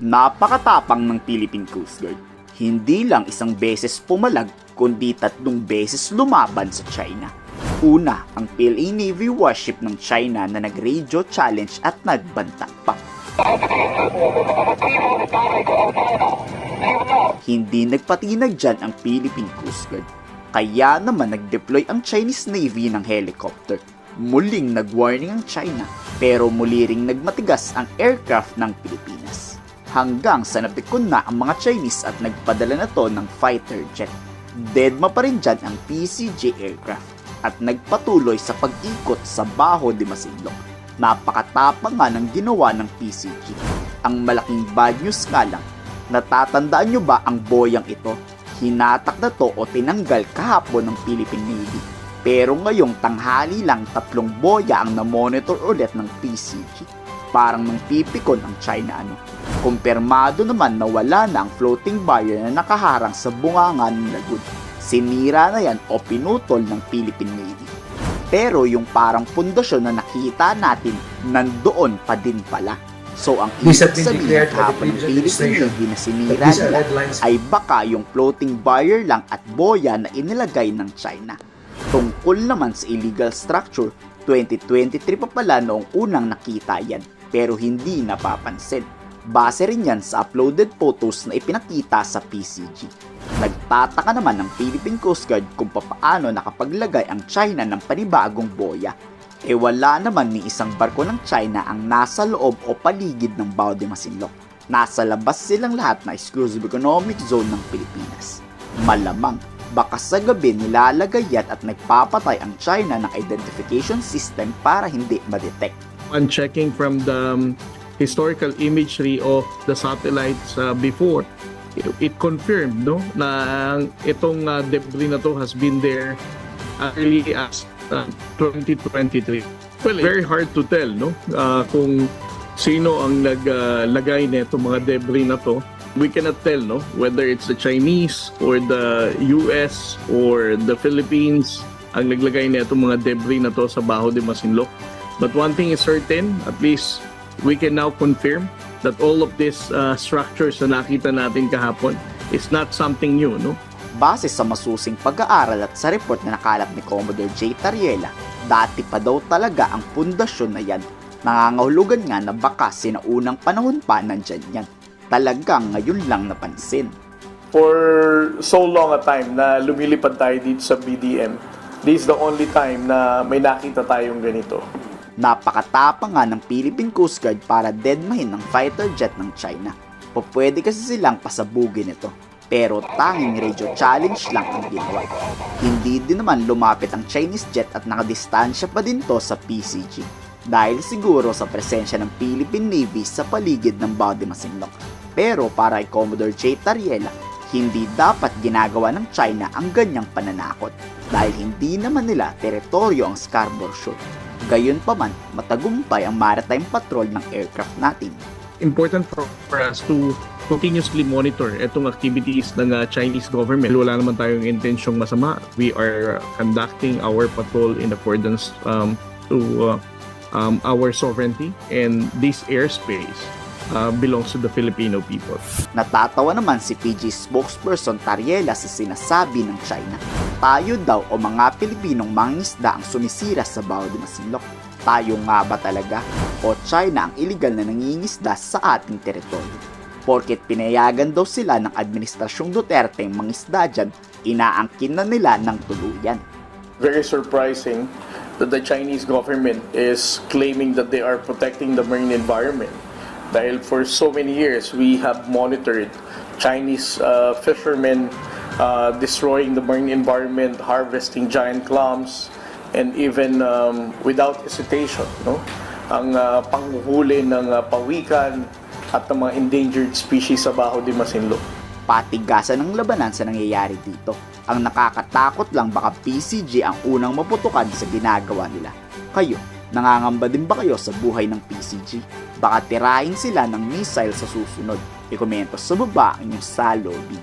Napakatapang ng Philippine Coast Guard. Hindi lang isang beses pumalag, kundi tatlong beses lumaban sa China. Una, ang PLA Navy warship ng China na nag-radio challenge at nagbanta pa. Hindi nagpatinag dyan ang Philippine Coast Guard. Kaya naman nag-deploy ang Chinese Navy ng helicopter. Muling nag-warning ang China, pero muli ring nagmatigas ang aircraft ng Pilipinas. Hanggang sa napikon na ang mga Chinese at nagpadala na to ng fighter jet. Deadma pa rin dyan ang PCJ aircraft at nagpatuloy sa pag-ikot sa Baho de Masinloc. Napakatapang nga ng ginawa ng PCG. Ang malaking bad news nga lang, natatandaan nyo ba ang boyang ito? Hinatak na to o tinanggal kahapon ng Philippine Navy. Pero ngayong tanghali lang tatlong boya ang na-monitor ulit ng PCG. Parang nang pipikon ang China ano. Kumpirmado naman na wala na ang floating barrier na nakaharang sa bunganga ng lagoon. Sinira na yan o pinutol ng Philippine Navy. Pero yung parang pundasyon na nakita natin, nandoon pa din pala. So ang ibig sabihin kahapon ng Philippine Navy na sinira nila ay baka yung floating barrier lang at boya na inilagay ng China. Tungkol naman sa illegal structure, 2023 pa pala noong unang nakita yan pero hindi napapansin. Base rin yan sa uploaded photos na ipinakita sa PCG. Nagtataka naman ng Philippine Coast Guard kung papaano nakapaglagay ang China ng panibagong boya. E wala naman ni isang barko ng China ang nasa loob o paligid ng Bao de Masinloc. Nasa labas silang lahat na exclusive economic zone ng Pilipinas. Malamang, baka sa gabi nilalagay yan at nagpapatay ang China ng identification system para hindi ma-detect. On checking from the um, historical imagery of the satellites uh, before, it, it confirmed no na itong uh, debris na to has been there as early as uh, 2023. Well, very hard to tell no uh, kung sino ang naglagay uh, nito mga debris na to. We cannot tell no whether it's the Chinese or the US or the Philippines ang naglagay nito mga debris na to sa Baho de Masinloc. But one thing is certain, at least we can now confirm that all of these uh, structures na nakita natin kahapon is not something new, no? Base sa masusing pag-aaral at sa report na nakalap ni Commodore J. Tariela, dati pa daw talaga ang pundasyon na yan. Nangangahulugan nga na baka sinaunang panahon pa nandyan yan. Talagang ngayon lang napansin. for so long a time na lumilipad tayo dito sa BDM, this is the only time na may nakita tayong ganito. Napakatapang nga ng Philippine Coast Guard para deadmahin ng fighter jet ng China. Pupwede kasi silang pasabugin ito. Pero tanging radio challenge lang ang ginawa. Hindi din naman lumapit ang Chinese jet at nakadistansya pa din to sa PCG. Dahil siguro sa presensya ng Philippine Navy sa paligid ng Bao de Masinloc. Pero para kay Commodore J. Tariela, hindi dapat ginagawa ng China ang ganyang pananakot dahil hindi naman nila teritoryo ang Scarborough Shoal. Gayunpaman, matagumpay ang maritime patrol ng aircraft natin. Important for, for us to continuously monitor itong activities ng uh, Chinese government. Wala naman tayong intensyong masama. We are conducting our patrol in accordance um, to uh, um, our sovereignty and this airspace uh, belongs to the Filipino people. Natatawa naman si PG spokesperson Tariela sa sinasabi ng China. Tayo daw o mga Pilipinong mangingisda ang sumisira sa Bao de Masinloc. Tayo nga ba talaga? O China ang illegal na nangingisda sa ating teritoryo? Porket pinayagan daw sila ng Administrasyong Duterte ang mangisda dyan, inaangkin na nila ng tuluyan. Very surprising that the Chinese government is claiming that they are protecting the marine environment. Dahil for so many years, we have monitored Chinese uh, fishermen uh, destroying the marine environment, harvesting giant clams, and even um, without hesitation, no? ang uh, panghuhuli ng uh, pawikan at ng mga endangered species sa Baho de Masinloc. patigasan ng labanan sa nangyayari dito. Ang nakakatakot lang baka PCG ang unang maputukan sa ginagawa nila. Kayo, nangangamba din ba kayo sa buhay ng PCG? Baka tirahin sila ng missile sa susunod. I-komento sa baba ang inyong salobin.